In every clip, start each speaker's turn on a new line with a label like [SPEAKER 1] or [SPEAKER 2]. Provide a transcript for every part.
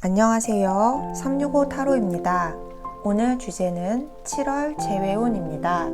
[SPEAKER 1] 안녕하세요. 365 타로입니다. 오늘 주제는 7월 재회운입니다.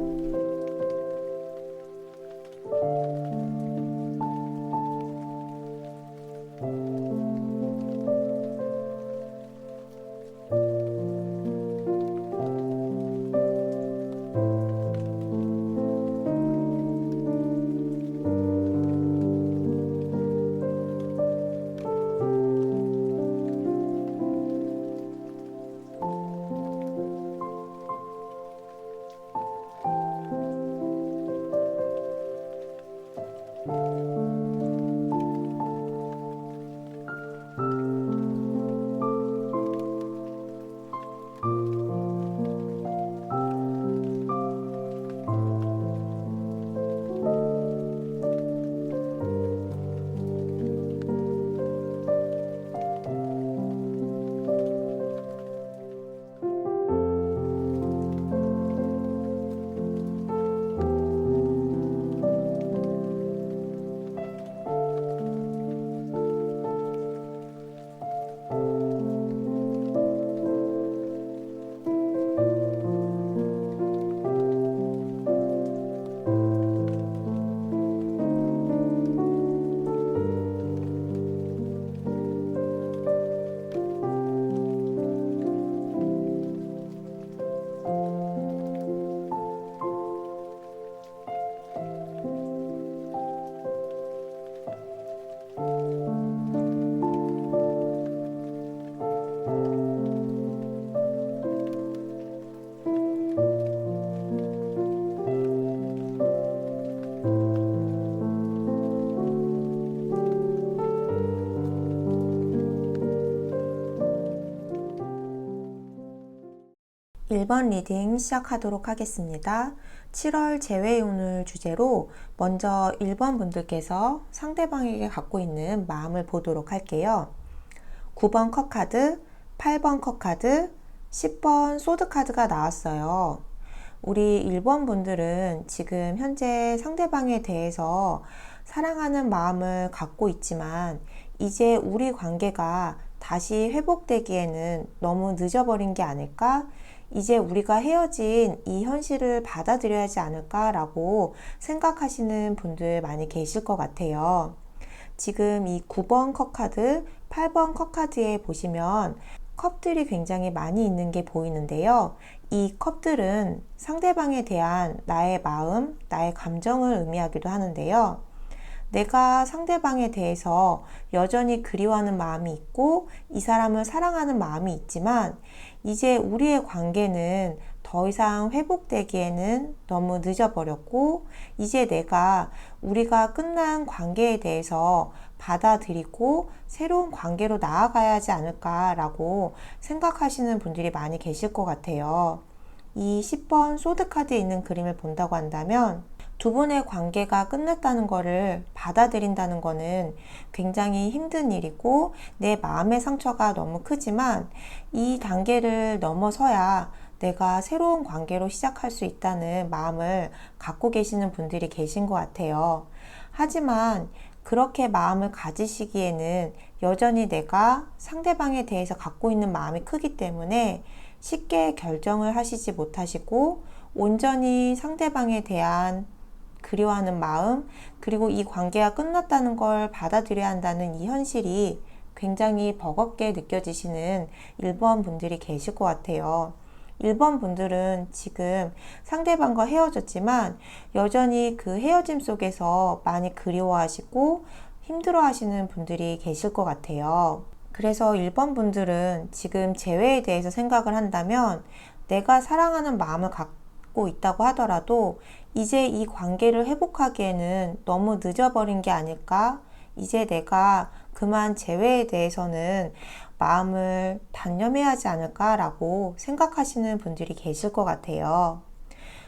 [SPEAKER 1] 일번 리딩 시작하도록 하겠습니다. 7월 재회운을 주제로 먼저 1번 분들께서 상대방에게 갖고 있는 마음을 보도록 할게요. 9번 컵 카드, 8번 컵 카드, 10번 소드 카드가 나왔어요. 우리 1번 분들은 지금 현재 상대방에 대해서 사랑하는 마음을 갖고 있지만 이제 우리 관계가 다시 회복되기에는 너무 늦어버린 게 아닐까? 이제 우리가 헤어진 이 현실을 받아들여야 하지 않을까라고 생각하시는 분들 많이 계실 것 같아요. 지금 이 9번 컵 카드, 8번 컵 카드에 보시면 컵들이 굉장히 많이 있는 게 보이는데요. 이 컵들은 상대방에 대한 나의 마음, 나의 감정을 의미하기도 하는데요. 내가 상대방에 대해서 여전히 그리워하는 마음이 있고 이 사람을 사랑하는 마음이 있지만 이제 우리의 관계는 더 이상 회복되기에는 너무 늦어버렸고 이제 내가 우리가 끝난 관계에 대해서 받아들이고 새로운 관계로 나아가야 하지 않을까라고 생각하시는 분들이 많이 계실 것 같아요. 이 10번 소드카드에 있는 그림을 본다고 한다면 두 분의 관계가 끝났다는 것을 받아들인다는 것은 굉장히 힘든 일이고 내 마음의 상처가 너무 크지만 이 단계를 넘어서야 내가 새로운 관계로 시작할 수 있다는 마음을 갖고 계시는 분들이 계신 것 같아요. 하지만 그렇게 마음을 가지시기에는 여전히 내가 상대방에 대해서 갖고 있는 마음이 크기 때문에 쉽게 결정을 하시지 못하시고 온전히 상대방에 대한 그리워하는 마음, 그리고 이 관계가 끝났다는 걸 받아들여야 한다는 이 현실이 굉장히 버겁게 느껴지시는 1번 분들이 계실 것 같아요. 1번 분들은 지금 상대방과 헤어졌지만 여전히 그 헤어짐 속에서 많이 그리워하시고 힘들어 하시는 분들이 계실 것 같아요. 그래서 1번 분들은 지금 재회에 대해서 생각을 한다면 내가 사랑하는 마음을 갖고 있다고 하더라도 이제 이 관계를 회복하기에는 너무 늦어버린 게 아닐까? 이제 내가 그만 재회에 대해서는 마음을 단념해야 하지 않을까라고 생각하시는 분들이 계실 것 같아요.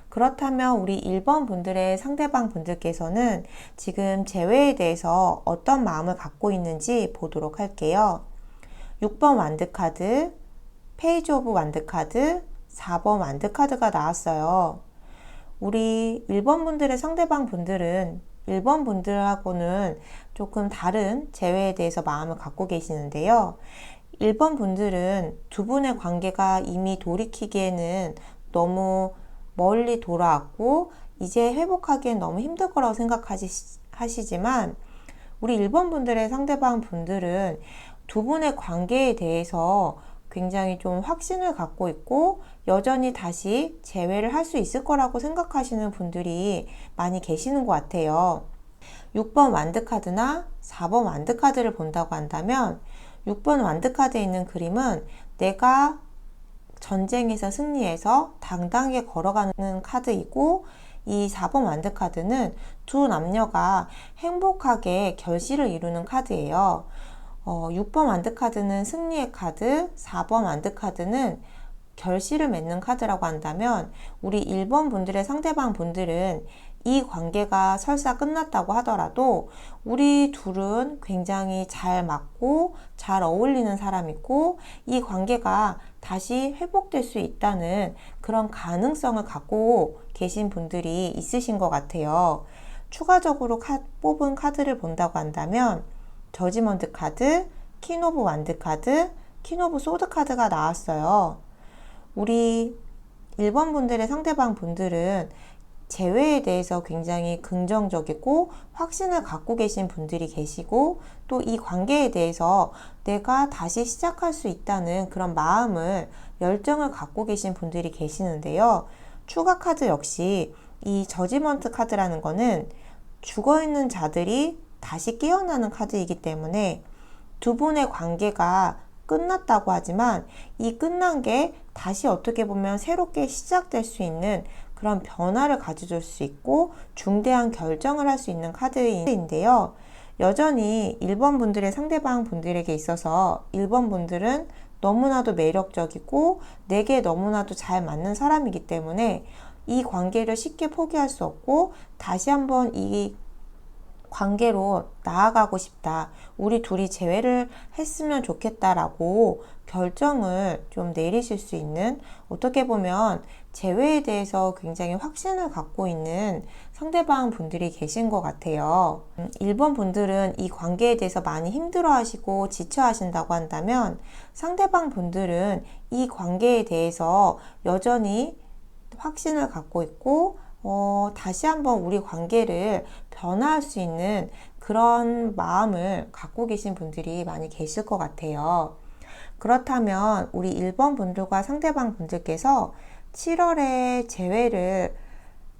[SPEAKER 1] 그렇다면 우리 1번 분들의 상대방 분들께서는 지금 재회에 대해서 어떤 마음을 갖고 있는지 보도록 할게요. 6번 완드카드, 페이지 오브 완드카드, 4번 완드카드가 나왔어요. 우리 1번 분들의 상대방 분들은 1번 분들하고는 조금 다른 재회에 대해서 마음을 갖고 계시는데요. 1번 분들은 두 분의 관계가 이미 돌이키기에는 너무 멀리 돌아왔고 이제 회복하기엔 너무 힘들 거라고 생각하시지만 우리 1번 분들의 상대방 분들은 두 분의 관계에 대해서 굉장히 좀 확신을 갖고 있고 여전히 다시 재회를 할 수 있을 거라고 생각하시는 분들이 많이 계시는 것 같아요. 6번 완드카드나 4번 완드카드를 본다고 한다면 6번 완드카드에 있는 그림은 내가 전쟁에서 승리해서 당당하게 걸어가는 카드이고 이 4번 완드 카드는 두 남녀가 행복하게 결실을 이루는 카드예요. 어, 6번 완드카드는 승리의 카드, 4번 완드카드는 결실을 맺는 카드라고 한다면 우리 1번 분들의 상대방 분들은 이 관계가 설사 끝났다고 하더라도 우리 둘은 굉장히 잘 맞고 잘 어울리는 사람이고 이 관계가 다시 회복될 수 있다는 그런 가능성을 갖고 계신 분들이 있으신 것 같아요. 추가적으로 카, 뽑은 카드를 본다고 한다면 저지먼트 카드, 킹오브 완드 카드, 킹오브 소드 카드가 나왔어요. 우리 1번 분들의 상대방 분들은 재회에 대해서 굉장히 긍정적이고 확신을 갖고 계신 분들이 계시고 또 이 관계에 대해서 내가 다시 시작할 수 있다는 그런 마음을 열정을 갖고 계신 분들이 계시는데요. 추가 카드 역시 이 저지먼트 카드라는 거는 죽어 있는 자들이 다시 깨어나는 카드이기 때문에 두 분의 관계가 끝났다고 하지만 이 끝난 게 다시 어떻게 보면 새롭게 시작될 수 있는 그런 변화를 가져줄 수 있고 중대한 결정을 할 수 있는 카드인데요. 여전히 1번 분들의 상대방 분들에게 있어서 1번 분들은 너무나도 매력적이고 내게 너무나도 잘 맞는 사람이기 때문에 이 관계를 쉽게 포기할 수 없고 다시 한번 이 관계로 나아가고 싶다. 우리 둘이 재회를 했으면 좋겠다라고 결정을 좀 내리실 수 있는 어떻게 보면 재회에 대해서 굉장히 확신을 갖고 있는 상대방 분들이 계신 것 같아요. 1번 음, 분들은 이 관계에 대해서 많이 힘들어 하시고 지쳐 하신다고 한다면 상대방 분들은 이 관계에 대해서 여전히 확신을 갖고 있고 어, 다시 한번 우리 관계를 변화할 수 있는 그런 마음을 갖고 계신 분들이 많이 계실 것 같아요. 그렇다면 우리 1번 분들과 상대방 분들께서 7월에 재회를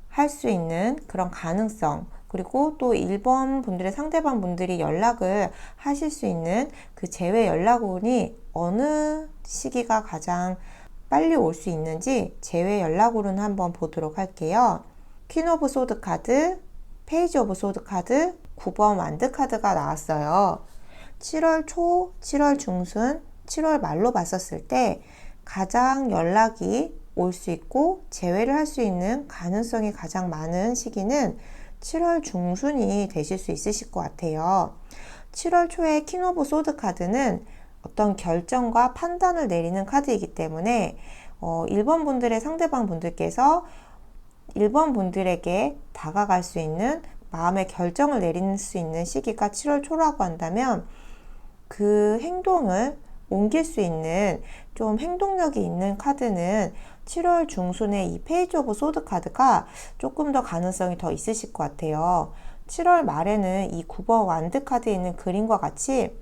[SPEAKER 1] 할 수 있는 그런 가능성, 그리고 또 1번 분들의 상대방 분들이 연락을 하실 수 있는 그 재회 연락운이 어느 시기가 가장 빨리 올 수 있는지 재회 연락운을 한번 보도록 할게요. 퀸 오브 소드 카드, 페이지 오브 소드 카드, 9번 완드 카드가 나왔어요. 7월 초, 7월 중순, 7월 말로 봤었을 때 가장 연락이 올 수 있고 재회를 할 수 있는 가능성이 가장 많은 시기는 7월 중순이 되실 수 있으실 것 같아요. 7월 초에 킹 오브 소드 카드는 어떤 결정과 판단을 내리는 카드이기 때문에 어, 1번 분들의 상대방 분들께서 1번 분들에게 다가갈 수 있는 마음의 결정을 내릴 수 있는 시기가 7월 초라고 한다면 그 행동을 옮길 수 있는 좀 행동력이 있는 카드는 7월 중순에 이 페이지 오브 소드 카드가 조금 더 가능성이 더 있으실 것 같아요. 7월 말에는 이 9번 완드 카드에 있는 그림과 같이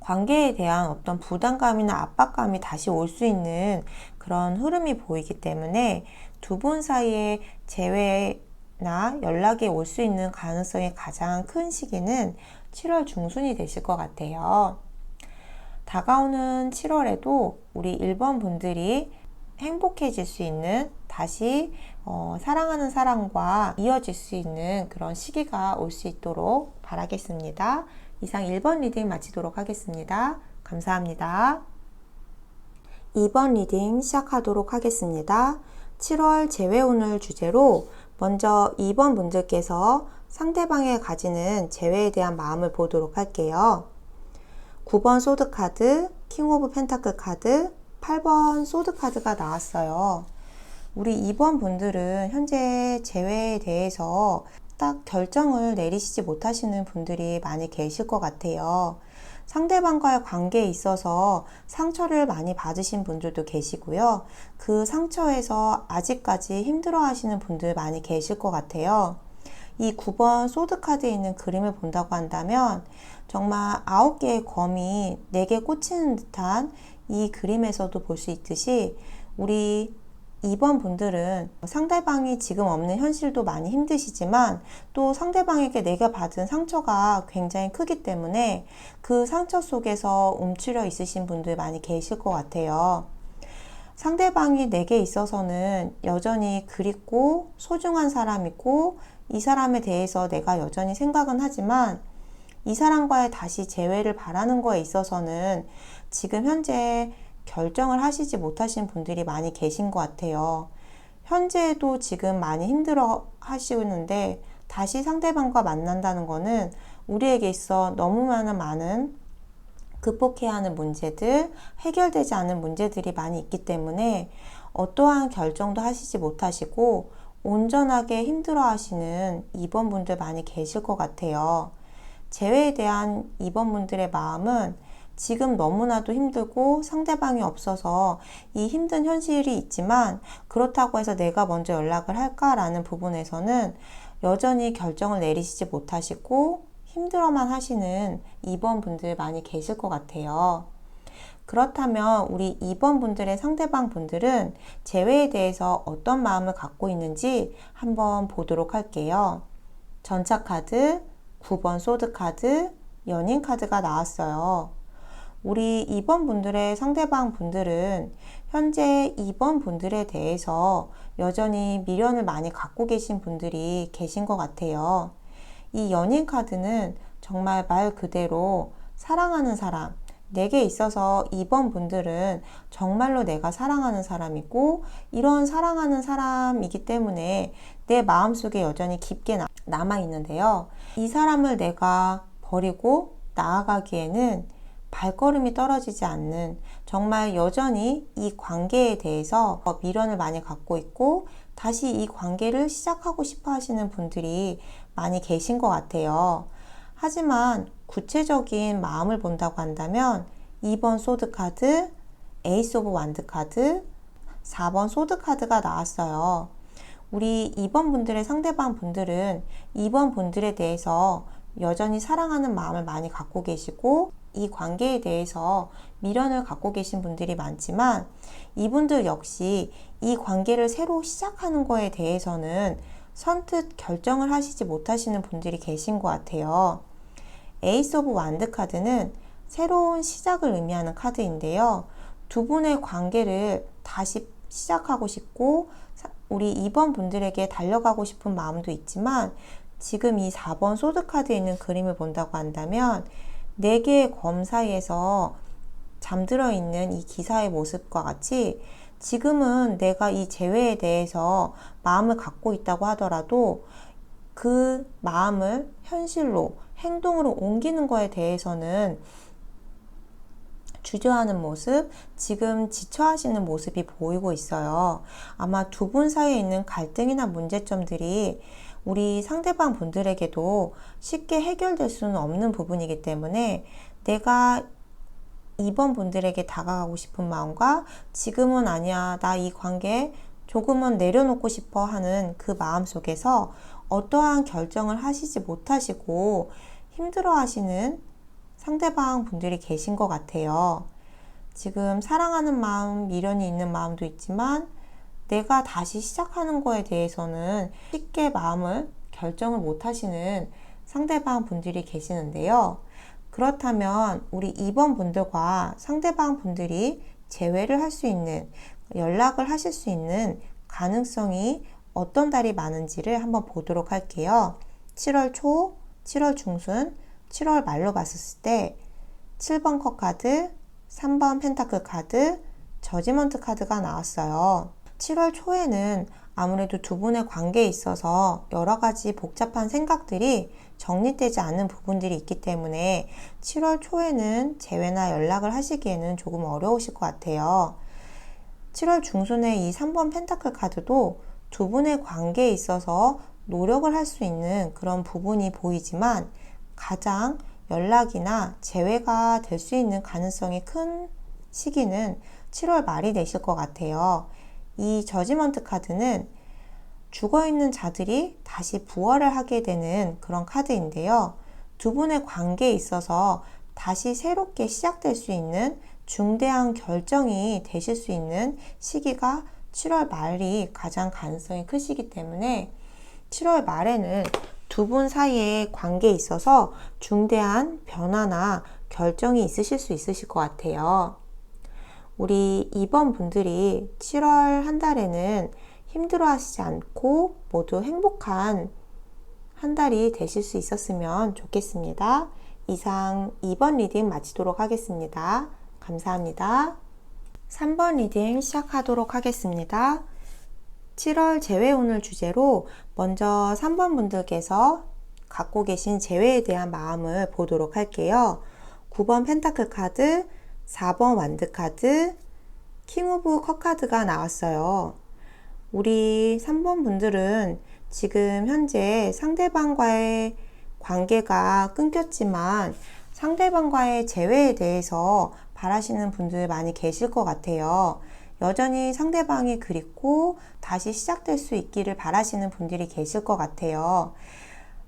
[SPEAKER 1] 관계에 대한 어떤 부담감이나 압박감이 다시 올 수 있는 그런 흐름이 보이기 때문에 두 분 사이에 재회나 연락이 올 수 있는 가능성이 가장 큰 시기는 7월 중순이 되실 것 같아요. 다가오는 7월에도 우리 1번 분들이 행복해질 수 있는 다시 어, 사랑하는 사람과 이어질 수 있는 그런 시기가 올 수 있도록 바라겠습니다. 이상 1번 리딩 마치도록 하겠습니다. 감사합니다. 2번 리딩 시작하도록 하겠습니다. 7월 재회운을 주제로 먼저 2번 분들께서 상대방에 가지는 재회에 대한 마음을 보도록 할게요. 9번 소드 카드, 킹 오브 펜타클 카드, 8번 소드 카드가 나왔어요. 우리 2번 분들은 현재 재회에 대해서 딱 결정을 내리시지 못하시는 분들이 많이 계실 것 같아요. 상대방과의 관계에 있어서 상처를 많이 받으신 분들도 계시고요. 그 상처에서 아직까지 힘들어 하시는 분들 많이 계실 것 같아요. 이 9번 소드카드에 있는 그림을 본다고 한다면 정말 9개의 검이 4개 꽂히는 듯한 이 그림에서도 볼 수 있듯이 우리 2번 분들은 상대방이 지금 없는 현실도 많이 힘드시지만 또 상대방에게 내가 받은 상처가 굉장히 크기 때문에 그 상처 속에서 움츠려 있으신 분들 많이 계실 것 같아요. 상대방이 내게 있어서는 여전히 그립고 소중한 사람이고 이 사람에 대해서 내가 여전히 생각은 하지만 이 사람과의 다시 재회를 바라는 거에 있어서는 지금 현재 결정을 하시지 못하신 분들이 많이 계신 것 같아요. 현재도 지금 많이 힘들어 하시는데 다시 상대방과 만난다는 거는 우리에게 있어 너무 많은 많은 극복해야 하는 문제들, 해결되지 않은 문제들이 많이 있기 때문에 어떠한 결정도 하시지 못하시고 온전하게 힘들어 하시는 2번 분들 많이 계실 것 같아요. 재회에 대한 2번 분들의 마음은 지금 너무나도 힘들고 상대방이 없어서 이 힘든 현실이 있지만 그렇다고 해서 내가 먼저 연락을 할까라는 부분에서는 여전히 결정을 내리시지 못하시고 힘들어만 하시는 2번 분들 많이 계실 것 같아요. 그렇다면 우리 2번 분들의 상대방 분들은 재회에 대해서 어떤 마음을 갖고 있는지 한번 보도록 할게요. 전차 카드, 9번 소드 카드, 연인 카드가 나왔어요. 우리 2번 분들의 상대방 분들은 현재 2번 분들에 대해서 여전히 미련을 많이 갖고 계신 분들이 계신 것 같아요. 이 연인 카드는 정말 말 그대로 사랑하는 사람, 내게 있어서 2번 분들은 정말로 내가 사랑하는 사람이고 이런 사랑하는 사람이기 때문에 내 마음속에 여전히 깊게 남아 있는데요. 이 사람을 내가 버리고 나아가기에는 발걸음이 떨어지지 않는 정말 여전히 이 관계에 대해서 미련을 많이 갖고 있고 다시 이 관계를 시작하고 싶어 하시는 분들이 많이 계신 것 같아요. 하지만 구체적인 마음을 본다고 한다면 2번 소드 카드, 에이스 오브 완드 카드, 4번 소드 카드가 나왔어요. 우리 2번 분들의 상대방 분들은 2번 분들에 대해서 여전히 사랑하는 마음을 많이 갖고 계시고 이 관계에 대해서 미련을 갖고 계신 분들이 많지만 이분들 역시 이 관계를 새로 시작하는 거에 대해서는 선뜻 결정을 하시지 못하시는 분들이 계신 것 같아요. 에이스 오브 완드 카드는 새로운 시작을 의미하는 카드인데요. 두 분의 관계를 다시 시작하고 싶고 우리 2번 분들에게 달려가고 싶은 마음도 있지만 지금 이 4번 소드 카드에 있는 그림을 본다고 한다면 4개의 검 사이에서 잠들어 있는 이 기사의 모습과 같이 지금은 내가 이 재회에 대해서 마음을 갖고 있다고 하더라도 그 마음을 현실로 행동으로 옮기는 거에 대해서는 주저하는 모습, 지금 지쳐하시는 모습이 보이고 있어요. 아마 두 분 사이에 있는 갈등이나 문제점들이 우리 상대방 분들에게도 쉽게 해결될 수는 없는 부분이기 때문에 내가 이번 분들에게 다가가고 싶은 마음과 지금은 아니야, 나 이 관계 조금은 내려놓고 싶어 하는 그 마음 속에서 어떠한 결정을 하시지 못하시고 힘들어 하시는 상대방 분들이 계신 것 같아요. 지금 사랑하는 마음, 미련이 있는 마음도 있지만 내가 다시 시작하는 거에 대해서는 쉽게 마음을 결정을 못 하시는 상대방 분들이 계시는데요. 그렇다면 우리 2번 분들과 상대방 분들이 재회를 할 수 있는, 연락을 하실 수 있는 가능성이 어떤 달이 많은지를 한번 보도록 할게요. 7월 초, 7월 중순, 7월 말로 봤을 때 7번 컷 카드, 3번 펜타클 카드, 저지먼트 카드가 나왔어요. 7월 초에는 아무래도 두 분의 관계에 있어서 여러 가지 복잡한 생각들이 정리되지 않는 부분들이 있기 때문에 7월 초에는 재회나 연락을 하시기에는 조금 어려우실 것 같아요. 7월 중순에 이 3번 펜타클 카드도 두 분의 관계에 있어서 노력을 할 수 있는 그런 부분이 보이지만 가장 연락이나 재회가 될 수 있는 가능성이 큰 시기는 7월 말이 되실 것 같아요. 이 저지먼트 카드는 죽어 있는 자들이 다시 부활을 하게 되는 그런 카드인데요. 두 분의 관계에 있어서 다시 새롭게 시작될 수 있는 중대한 결정이 되실 수 있는 시기가 7월 말이 가장 가능성이 크시기 때문에 7월 말에는 두 분 사이의 관계에 있어서 중대한 변화나 결정이 있으실 수 있으실 것 같아요. 우리 2번 분들이 7월 한 달에는 힘들어 하시지 않고 모두 행복한 한 달이 되실 수 있었으면 좋겠습니다. 이상 2번 리딩 마치도록 하겠습니다. 감사합니다. 3번 리딩 시작하도록 하겠습니다. 7월 재회운을 주제로 먼저 3번 분들께서 갖고 계신 재회에 대한 마음을 보도록 할게요. 9번 펜타클 카드, 4번 완드 카드, 킹 오브 컵 카드가 나왔어요. 우리 3번 분들은 지금 현재 상대방과의 관계가 끊겼지만 상대방과의 재회에 대해서 바라시는 분들 많이 계실 것 같아요. 여전히 상대방이 그립고 다시 시작될 수 있기를 바라시는 분들이 계실 것 같아요.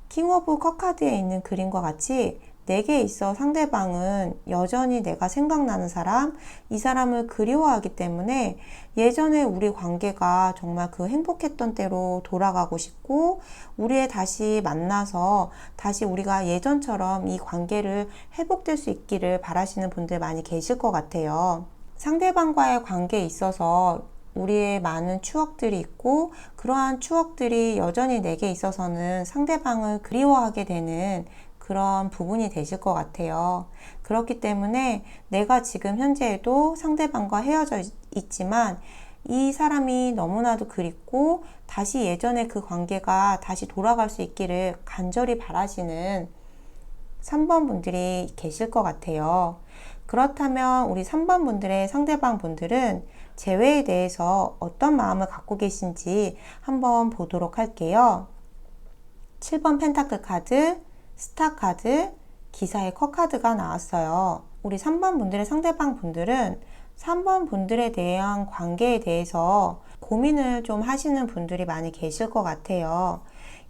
[SPEAKER 1] 킹 오브 컵 카드에 있는 그림과 같이 내게 있어 상대방은 여전히 내가 생각나는 사람, 이 사람을 그리워하기 때문에 예전에 우리 관계가 정말 그 행복했던 때로 돌아가고 싶고, 우리의 다시 만나서 다시 우리가 예전처럼 이 관계를 회복될 수 있기를 바라시는 분들 많이 계실 것 같아요. 상대방과의 관계에 있어서 우리의 많은 추억들이 있고 그러한 추억들이 여전히 내게 있어서는 상대방을 그리워하게 되는 그런 부분이 되실 것 같아요. 그렇기 때문에 내가 지금 현재에도 상대방과 헤어져 있지만 이 사람이 너무나도 그립고 다시 예전의 그 관계가 다시 돌아갈 수 있기를 간절히 바라시는 3번 분들이 계실 것 같아요. 그렇다면 우리 3번 분들의 상대방 분들은 재회에 대해서 어떤 마음을 갖고 계신지 한번 보도록 할게요. 7번 펜타클 카드, 스타 카드, 기사의 컵 카드가 나왔어요. 우리 3번 분들의 상대방 분들은 3번 분들에 대한 관계에 대해서 고민을 좀 하시는 분들이 많이 계실 것 같아요.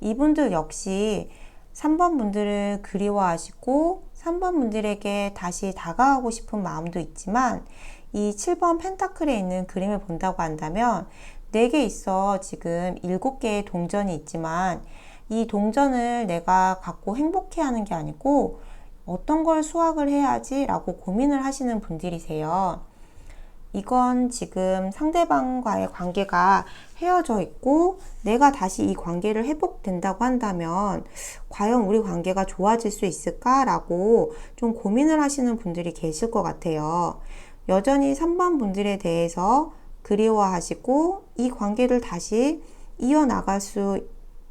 [SPEAKER 1] 이분들 역시 3번 분들을 그리워하시고 3번 분들에게 다시 다가가고 싶은 마음도 있지만 이 7번 펜타클에 있는 그림을 본다고 한다면 내게 있어 지금 7개의 동전이 있지만 이 동전을 내가 갖고 행복해 하는 게 아니고 어떤 걸 수확을 해야지 라고 고민을 하시는 분들이세요. 이건 지금 상대방과의 관계가 헤어져 있고 내가 다시 이 관계를 회복된다고 한다면 과연 우리 관계가 좋아질 수 있을까라고 좀 고민을 하시는 분들이 계실 것 같아요. 여전히 3번 분들에 대해서 그리워하시고 이 관계를 다시 이어나갈 수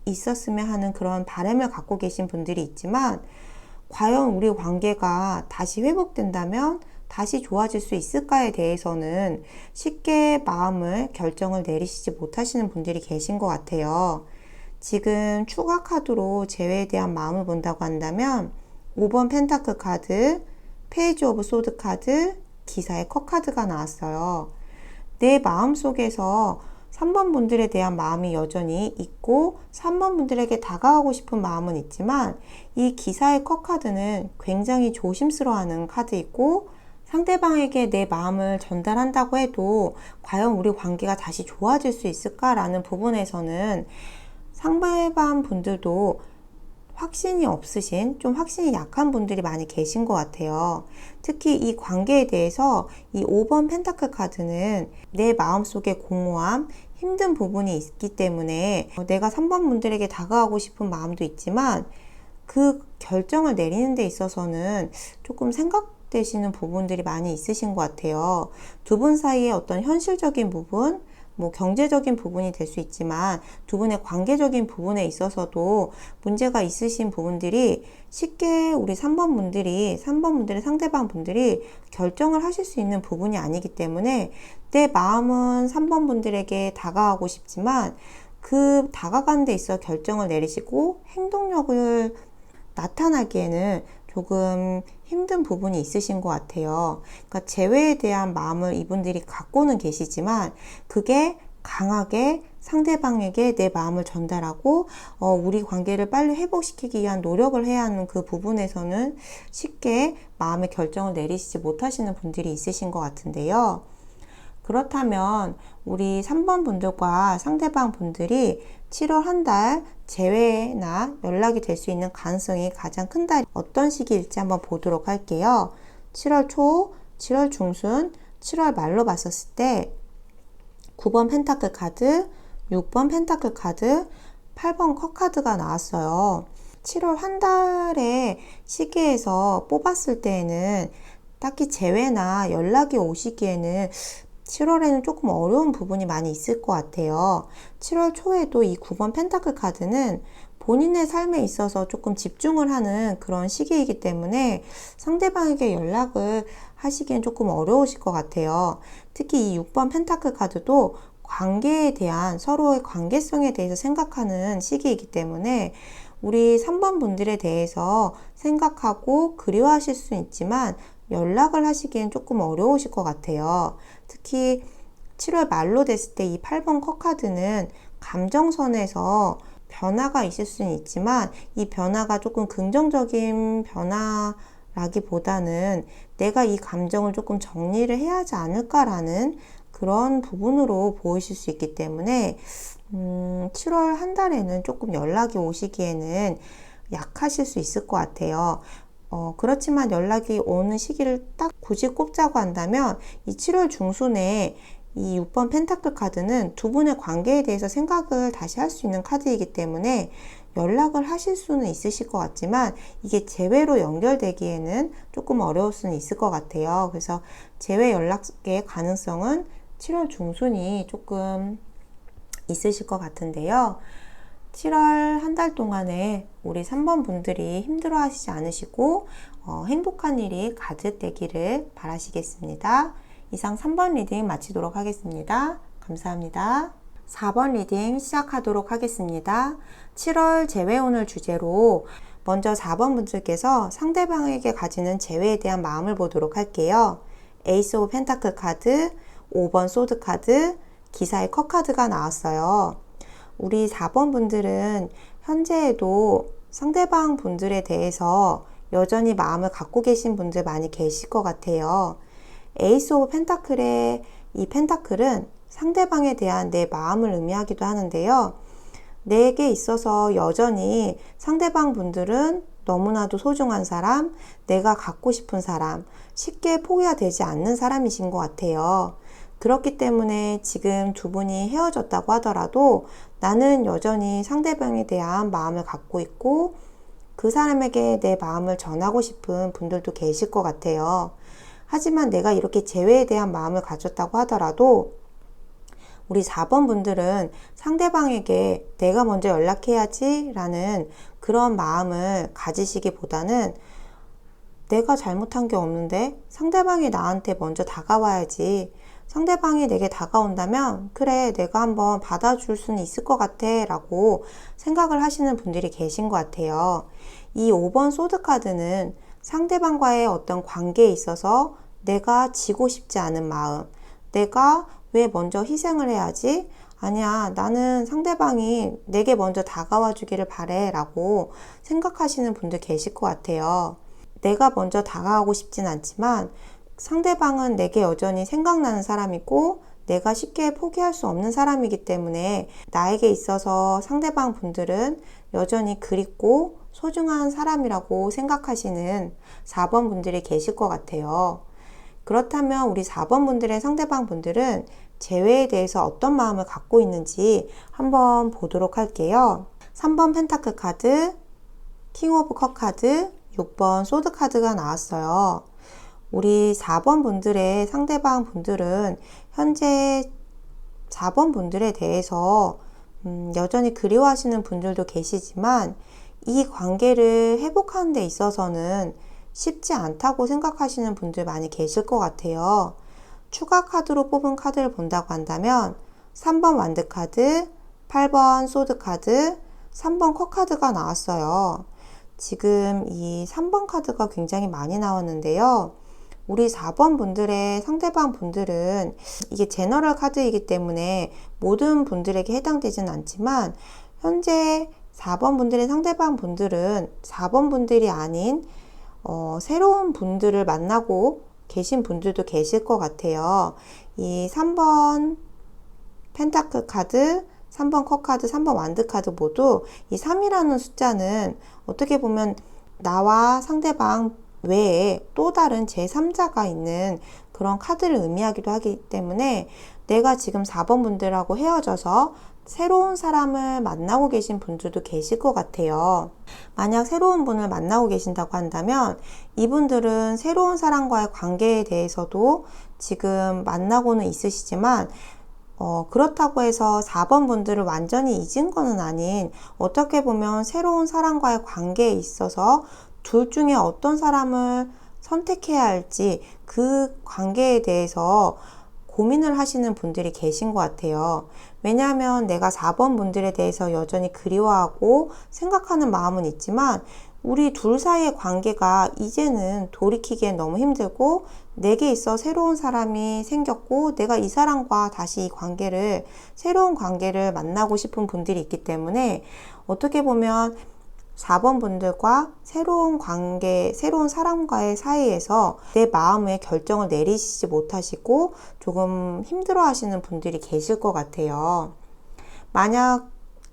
[SPEAKER 1] 있었으면 하는 그런 바람을 갖고 계신 분들이 있지만 과연 우리 관계가 다시 회복된다면 다시 좋아질 수 있을까에 대해서는 쉽게 마음을 결정을 내리시지 못하시는 분들이 계신 것 같아요. 지금 추가 카드로 재회에 대한 마음을 본다고 한다면 5번 펜타클 카드, 페이지 오브 소드 카드, 기사의 컵 카드가 나왔어요. 내 마음 속에서 3번 분들에 대한 마음이 여전히 있고 3번 분들에게 다가가고 싶은 마음은 있지만 이 기사의 컵 카드는 굉장히 조심스러워하는 카드이고 상대방에게 내 마음을 전달한다고 해도 과연 우리 관계가 다시 좋아질 수 있을까라는 부분에서는 상대방 분들도 확신이 없으신, 좀 확신이 약한 분들이 많이 계신 것 같아요. 특히 이 관계에 대해서 이 5번 펜타클 카드는 내 마음속에 공허함, 힘든 부분이 있기 때문에 내가 3번 분들에게 다가가고 싶은 마음도 있지만 그 결정을 내리는 데 있어서는 조금 생각 되시는 부분들이 많이 있으신 것 같아요. 두 분 사이에 어떤 현실적인 부분, 뭐 경제적인 부분이 될 수 있지만 두 분의 관계적인 부분에 있어서도 문제가 있으신 부분들이 쉽게 우리 3번 분들이 3번 분들의 상대방 분들이 결정을 하실 수 있는 부분이 아니기 때문에 내 마음은 3번 분들에게 다가가고 싶지만 그 다가가는 데 있어 결정을 내리시고 행동력을 나타나기에는 조금 힘든 부분이 있으신 것 같아요. 그러니까 재회에 대한 마음을 이분들이 갖고는 계시지만 그게 강하게 상대방에게 내 마음을 전달하고 어, 우리 관계를 빨리 회복시키기 위한 노력을 해야 하는 그 부분에서는 쉽게 마음의 결정을 내리시지 못하시는 분들이 있으신 것 같은데요. 그렇다면 우리 3번 분들과 상대방 분들이 7월 한달 재회나 연락이 될 수 있는 가능성이 가장 큰 달이 어떤 시기일지 한번 보도록 할게요. 7월 초, 7월 중순, 7월 말로 봤었을 때 9번 펜타클 카드, 6번 펜타클 카드, 8번 컵 카드가 나왔어요. 7월 한 달의 시기에서 뽑았을 때에는 딱히 재회나 연락이 오시기에는 7월에는 조금 어려운 부분이 많이 있을 것 같아요. 7월 초에도 이 9번 펜타클 카드는 본인의 삶에 있어서 조금 집중을 하는 그런 시기이기 때문에 상대방에게 연락을 하시기엔 조금 어려우실 것 같아요. 특히 이 6번 펜타클 카드도 관계에 대한 서로의 관계성에 대해서 생각하는 시기이기 때문에 우리 3번 분들에 대해서 생각하고 그리워하실 수 있지만 연락을 하시기엔 조금 어려우실 것 같아요. 특히 7월 말로 됐을 때 이 8번 컵 카드는 감정선에서 변화가 있을 수는 있지만 이 변화가 조금 긍정적인 변화라기보다는 내가 이 감정을 조금 정리를 해야 하지 않을까라는 그런 부분으로 보이실 수 있기 때문에 음, 7월 한 달에는 조금 연락이 오시기에는 약하실 수 있을 것 같아요. 어, 그렇지만 연락이 오는 시기를 딱 굳이 꼽자고 한다면 이 7월 중순에 이 6번 펜타클 카드는 두 분의 관계에 대해서 생각을 다시 할 수 있는 카드이기 때문에 연락을 하실 수는 있으실 것 같지만 이게 재회로 연결되기에는 조금 어려울 수는 있을 것 같아요. 그래서 재회 연락의 가능성은 7월 중순이 조금 있으실 것 같은데요. 7월 한 달 동안에 우리 3번 분들이 힘들어 하시지 않으시고 어, 행복한 일이 가득되기를 바라시겠습니다. 이상 3번 리딩 마치도록 하겠습니다. 감사합니다. 4번 리딩 시작하도록 하겠습니다. 7월 재회운을 주제로 먼저 4번 분들께서 상대방에게 가지는 재회에 대한 마음을 보도록 할게요. 에이스 오브 펜타클 카드, 5번 소드 카드, 기사의 컵 카드가 나왔어요. 우리 4번 분들은 현재에도 상대방 분들에 대해서 여전히 마음을 갖고 계신 분들 많이 계실 것 같아요. 에이스 오브 펜타클의 이 펜타클은 상대방에 대한 내 마음을 의미하기도 하는데요. 내게 있어서 여전히 상대방 분들은 너무나도 소중한 사람, 내가 갖고 싶은 사람, 쉽게 포기가 되지 않는 사람이신 것 같아요. 그렇기 때문에 지금 두 분이 헤어졌다고 하더라도 나는 여전히 상대방에 대한 마음을 갖고 있고 그 사람에게 내 마음을 전하고 싶은 분들도 계실 것 같아요. 하지만 내가 이렇게 재회에 대한 마음을 가졌다고 하더라도 우리 4번 분들은 상대방에게 내가 먼저 연락해야지 라는 그런 마음을 가지시기보다는 내가 잘못한 게 없는데 상대방이 나한테 먼저 다가와야지 상대방이 내게 다가온다면 그래 내가 한번 받아줄 수는 있을 것 같아 라고 생각을 하시는 분들이 계신 것 같아요. 이 5번 소드카드는 상대방과의 어떤 관계에 있어서 내가 지고 싶지 않은 마음, 내가 왜 먼저 희생을 해야지? 아니야, 나는 상대방이 내게 먼저 다가와 주기를 바래 라고 생각하시는 분들 계실 것 같아요. 내가 먼저 다가가고 싶진 않지만 상대방은 내게 여전히 생각나는 사람이고 내가 쉽게 포기할 수 없는 사람이기 때문에 나에게 있어서 상대방 분들은 여전히 그립고 소중한 사람이라고 생각하시는 4번 분들이 계실 것 같아요. 그렇다면 우리 4번 분들의 상대방 분들은 재회에 대해서 어떤 마음을 갖고 있는지 한번 보도록 할게요. 3번 펜타클 카드, 킹 오브 컵 카드, 6번 소드 카드가 나왔어요. 우리 4번 분들의 상대방 분들은 현재 4번 분들에 대해서 음, 여전히 그리워하시는 분들도 계시지만 이 관계를 회복하는 데 있어서는 쉽지 않다고 생각하시는 분들 많이 계실 것 같아요. 추가 카드로 뽑은 카드를 본다고 한다면 3번 완드 카드, 8번 소드 카드, 3번 컵 카드가 나왔어요. 지금 이 3번 카드가 굉장히 많이 나왔는데요. 우리 4번 분들의 상대방 분들은 이게 제너럴 카드이기 때문에 모든 분들에게 해당되진 않지만 현재 4번 분들의 상대방 분들은 4번 분들이 아닌 어, 새로운 분들을 만나고 계신 분들도 계실 것 같아요. 이 3번 펜타클 카드, 3번 컵 카드, 3번 완드 카드 모두 이 3이라는 숫자는 어떻게 보면 나와 상대방 외에 또 다른 제3자가 있는 그런 카드를 의미하기도 하기 때문에 내가 지금 4번 분들하고 헤어져서 새로운 사람을 만나고 계신 분들도 계실 것 같아요. 만약 새로운 분을 만나고 계신다고 한다면 이분들은 새로운 사람과의 관계에 대해서도 지금 만나고는 있으시지만 어, 그렇다고 해서 4번 분들을 완전히 잊은 거는 아닌 어떻게 보면 새로운 사람과의 관계에 있어서 둘 중에 어떤 사람을 선택해야 할지 그 관계에 대해서 고민을 하시는 분들이 계신 것 같아요. 왜냐하면 내가 4번 분들에 대해서 여전히 그리워하고 생각하는 마음은 있지만 우리 둘 사이의 관계가 이제는 돌이키기엔 너무 힘들고 내게 있어 새로운 사람이 생겼고 내가 이 사람과 다시 이 관계를 새로운 관계를 만나고 싶은 분들이 있기 때문에 어떻게 보면 4번 분들과 새로운 관계, 새로운 사람과의 사이에서 내 마음의 결정을 내리시지 못하시고 조금 힘들어 하시는 분들이 계실 것 같아요. 만약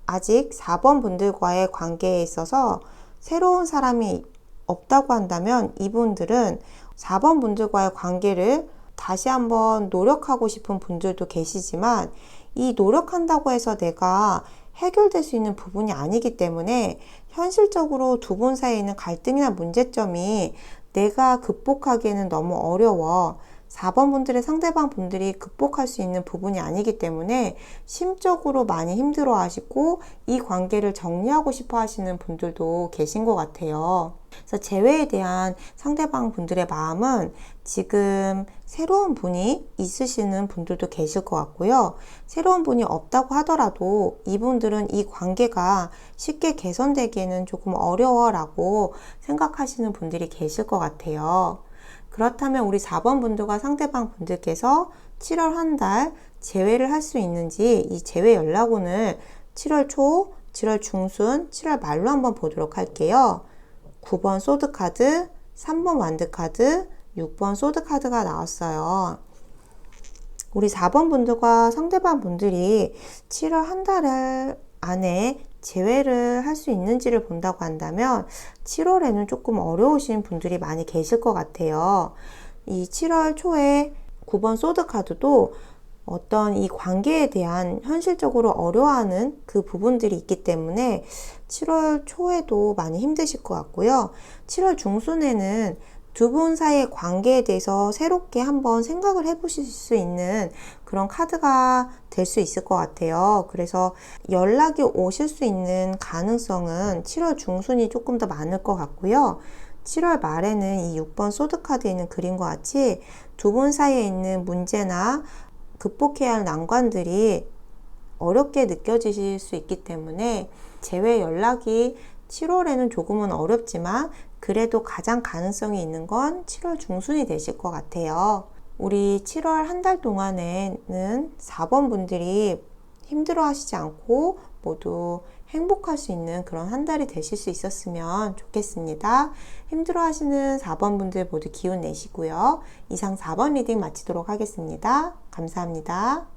[SPEAKER 1] 아직 4번 분들과의 관계에 있어서 새로운 사람이 없다고 한다면 이분들은 4번 분들과의 관계를 다시 한번 노력하고 싶은 분들도 계시지만 이 노력한다고 해서 내가 해결될 수 있는 부분이 아니기 때문에 현실적으로 두 분 사이에 있는 갈등이나 문제점이 내가 극복하기에는 너무 어려워. 4번 분들의 상대방 분들이 극복할 수 있는 부분이 아니기 때문에 심적으로 많이 힘들어 하시고 이 관계를 정리하고 싶어 하시는 분들도 계신 것 같아요. 그래서 재회에 대한 상대방 분들의 마음은 지금 새로운 분이 있으시는 분들도 계실 것 같고요. 새로운 분이 없다고 하더라도 이분들은 이 관계가 쉽게 개선되기에는 조금 어려워라고 생각하시는 분들이 계실 것 같아요. 그렇다면 우리 4번 분들과 상대방 분들께서 7월 한 달 재회를 할 수 있는지 이 재회 연락원을 7월 초, 7월 중순, 7월 말로 한번 보도록 할게요. 9번 소드카드, 3번 완드카드, 6번 소드카드가 나왔어요. 우리 4번 분들과 상대방 분들이 7월 한 달 안에 재회를 할 수 있는지를 본다고 한다면 7월에는 조금 어려우신 분들이 많이 계실 것 같아요. 이 7월 초에 9번 소드카드도 어떤 이 관계에 대한 현실적으로 어려워하는 그 부분들이 있기 때문에 7월 초에도 많이 힘드실 것 같고요. 7 월 중순에는 두 분 사이의 관계에 대해서 새롭게 한번 생각을 해보실 수 있는 그런 카드가 될 수 있을 것 같아요. 그래서 연락이 오실 수 있는 가능성은 7월 중순이 조금 더 많을 것 같고요. 7월 말에는 이 6번 소드카드에 있는 그림과 같이 두 분 사이에 있는 문제나 극복해야 할 난관들이 어렵게 느껴지실 수 있기 때문에 재회 연락이 7월에는 조금은 어렵지만 그래도 가장 가능성이 있는 건 7월 중순이 되실 것 같아요. 우리 7월 한 달 동안에는 4번 분들이 힘들어 하시지 않고 모두 행복할 수 있는 그런 한 달이 되실 수 있었으면 좋겠습니다. 힘들어 하시는 4번 분들 모두 기운 내시고요. 이상 4번 리딩 마치도록 하겠습니다. 감사합니다.